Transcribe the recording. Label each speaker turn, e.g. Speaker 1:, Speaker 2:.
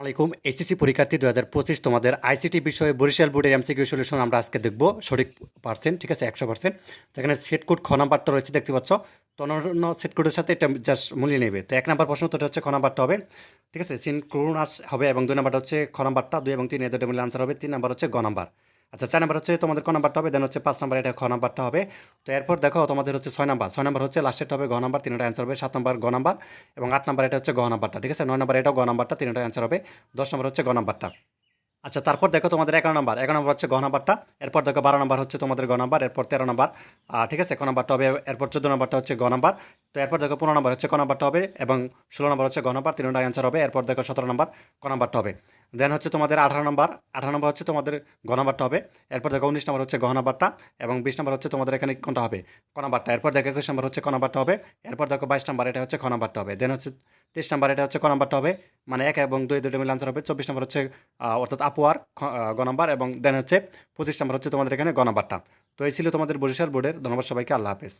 Speaker 1: আলাইকুম এইচএসসি পরীক্ষার্থী দু হাজার পঁচিশ, তোমাদের আইসিটি বিষয়ে বরিশাল বোর্ডের এমসিকিউ সলিউশন আমরা আজকে দেখব। সঠিক পার্সেন্ট ঠিক আছে? একশো পার্সেন্ট যেখানে সেট কোড খ নাম্বারটা রয়েছে, দেখতে পাচ্ছ? তো অন্য সেট কোডের সাথে এটা জাস্ট মূল্য নেবে। তো এক নাম্বার প্রশ্ন তোটা হচ্ছে খ নাম্বারটা হবে, ঠিক আছে? সিনক্রোনাস হবে এবং দুই নাম্বারটা হচ্ছে খ নাম্বারটা দুই এবং তিন এ দুটো মিলে আনসার হবে। তিন নাম্বার হচ্ছে গ নাম্বার আচ্ছা চার নাম্বার হচ্ছে তোমাদের ক নাম্বারটা হবে দেন হচ্ছে পাঁচ নাম্বার, এটা খ নাম্বারটা হবে। তো এরপর দেখো, তোমাদের হচ্ছে ছয় নাম্বার। ছয় নাম্বার হচ্ছে লাস্টের হবে ঘ নাম্বার, তিনটা অ্যান্সার হবে, সাত নাম্বার ঘ নাম্বার এবং আট নাম্বার এটা হচ্ছে ঘ নাম্বারটা, ঠিক আছে? নয় নাম্বার এটাও ঘ নাম্বারটা, তিনটা অ্যান্সার হবে, দশ নাম্বার হচ্ছে ঘ নাম্বারটা। আচ্ছা তারপর দেখো তোমাদের এগারো নাম্বার এগারো নাম্বার হচ্ছে ঘ নাম্বারটা, এরপর দেখো বারো নাম্বার হচ্ছে তোমাদের ঘ নাম্বার, এরপর তেরো নাম্বার। ঠিক আছে, ক নাম্বারটা হবে? এরপর চোদ্দ নাম্বারটা হচ্ছে গ নাম্বার। তো এরপর দেখো পনেরো নাম্বার হচ্ছে ক নাম্বারটা হবে এবং ষোলো নাম্বার হচ্ছে গ নাম্বার অ্যান্সার হবে। এরপর দেখো সতেরো নাম্বার, ক নাম্বারটা হবে। দেন হচ্ছে তোমাদের আঠারো নাম্বার আঠারো নাম্বার হচ্ছে তোমাদের গ নাম্বারটা হবে। এরপর দেখো উনিশ নাম্বার হচ্ছে গ নাম্বারটা এবং বিশ নাম্বার হচ্ছে তোমাদের এখানে কোনটা হবে? ক নাম্বারটা। এরপর দেখো একুশ নাম্বার হচ্ছে ক নাম্বারটা হবে। এরপর দেখো বাইশ নাম্বার, এটা হচ্ছে খ নাম্বারটা হবে। দেন হচ্ছে তেইশ নাম্বার, এটা হচ্ছে ক নাম্বারটা হবে। মানে এক এবং দুই, দুটো মিলে আনসার হবে। চব্বিশ নাম্বার হচ্ছে অর্থাৎ আপুয়ার গ নাম্বার এবং দেন হচ্ছে পঁচিশ নাম্বার হচ্ছে তোমাদের এখানে গ নাম্বারটা। তো এই ছিল তোমাদের বরিশাল বোর্ডের। ধন্যবাদ সবাইকে। আল্লাহ হাফেজ।